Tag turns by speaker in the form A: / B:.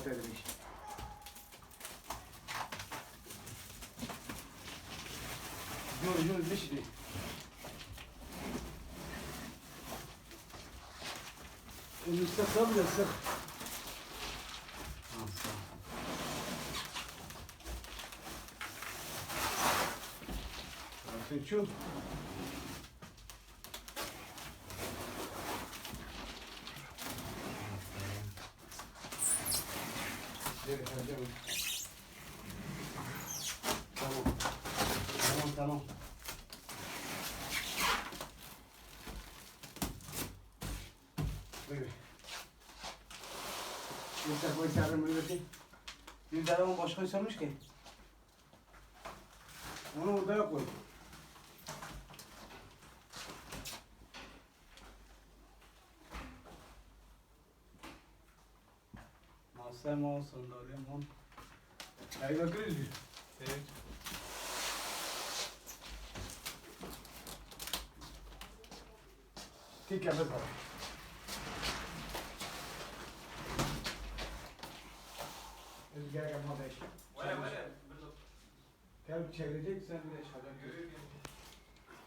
A: edilmiş. Yürü yürü bir şey. Elini sıksam da sık. Artık şu. Evet, evet. Tamam. Tamam, tamam. Buyur. Yoksa koy sarı mı bakayım? Bir tane o boş koysamış ki. Onu oraya koy. Masaya olsun da oraya mı? Aí vai acredito. O que que é, pessoal? Eles querem uma vez.
B: Vale, vale.
A: Quero